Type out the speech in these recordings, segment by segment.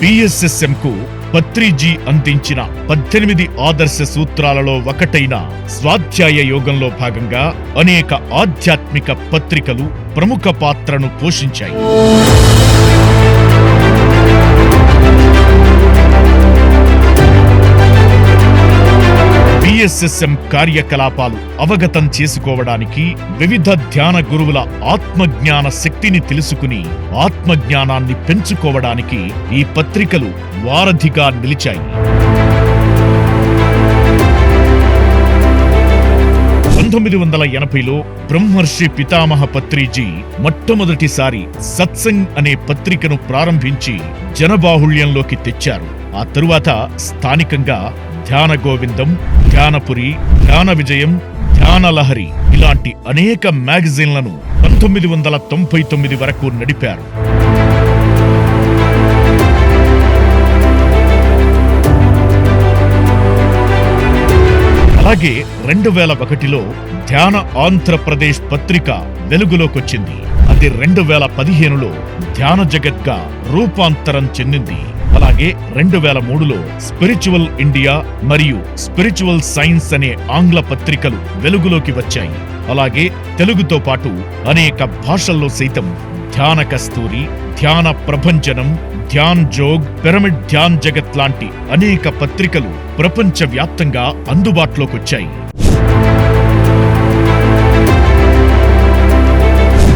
PSSM కు పత్రిజీ అందించిన పద్దెనిమిది ఆదర్శ సూత్రాలలో ఒకటైన స్వాధ్యాయ యోగంలో భాగంగా అనేక ఆధ్యాత్మిక పత్రికలు ప్రముఖ పాత్రను పోషించాయి. పిఎస్ఎస్ఎం కార్యకలాపాలు అవగతం చేసుకోవడానికి వివిధ ధ్యాన గురువుల ఆత్మజ్ఞాన శక్తిని తెలుసుకుని ఆత్మజ్ఞానాన్ని పెంచుకోవడానికి ఈ పత్రికలు వారధిగా నిలిచాయి. పంతొమ్మిది వందల ఎనభైలో బ్రహ్మర్షి పితామహ పత్రిజీ మొట్టమొదటిసారి సత్సంగ్ అనే పత్రికను ప్రారంభించి జనబాహుళ్యంలోకి తెచ్చారు. ఆ తరువాత స్థానికంగా ధ్యాన గోవిందం ధ్యానపురి ధ్యాన విజయం ధ్యానలహరి ఇలాంటి అనేక మ్యాగజైన్లను పంతొమ్మిది వందల తొంభై తొమ్మిది వరకు నడిపారు. అలాగే రెండు వేల ఒకటిలో ధ్యాన ఆంధ్రప్రదేశ్ పత్రిక వెలుగులోకొచ్చింది. అది రెండు వేల పదిహేనులో ధ్యాన జగత్గా రూపాంతరం చెందింది. అలాగే రెండు వేల మూడులో స్పిరిచువల్ ఇండియా మరియు స్పిరిచువల్ సైన్స్ అనే ఆంగ్ల పత్రికలు వెలుగులోకి వచ్చాయి. అలాగే తెలుగుతో పాటు అనేక భాషల్లో సైతం ధ్యాన కస్తూరి ధ్యాన ప్రభంజనం ధ్యాన్ జోగ్ పిరమిడ్ ధ్యాన్ జగత్ లాంటి అనేక పత్రికలు ప్రపంచ వ్యాప్తంగా అందుబాటులోకొచ్చాయి.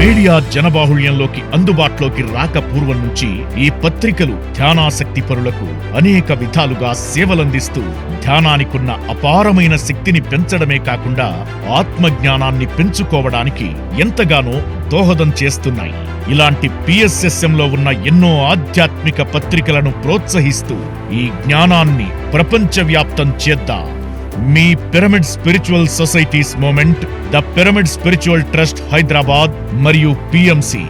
మీడియా జనబాహుళ్యంలోకి అందుబాటులోకి రాక పూర్వం నుంచి ఈ పత్రికలు ధ్యానాసక్తి పరులకు అనేక విధాలుగా సేవలందిస్తూ ధ్యానానికున్న అపారమైన శక్తిని పెంచడమే కాకుండా ఆత్మజ్ఞానాన్ని పెంచుకోవడానికి ఎంతగానో దోహదం చేస్తున్నాయి. ఇలాంటి పిఎస్ఎస్ఎంలో ఉన్న ఎన్నో ఆధ్యాత్మిక పత్రికలను ప్రోత్సహిస్తూ ఈ జ్ఞానాన్ని ప్రపంచవ్యాప్తం చేద్దాం. మీ pyramid spiritual societies movement the pyramid spiritual trust Hyderabad మరియు పిఎంసి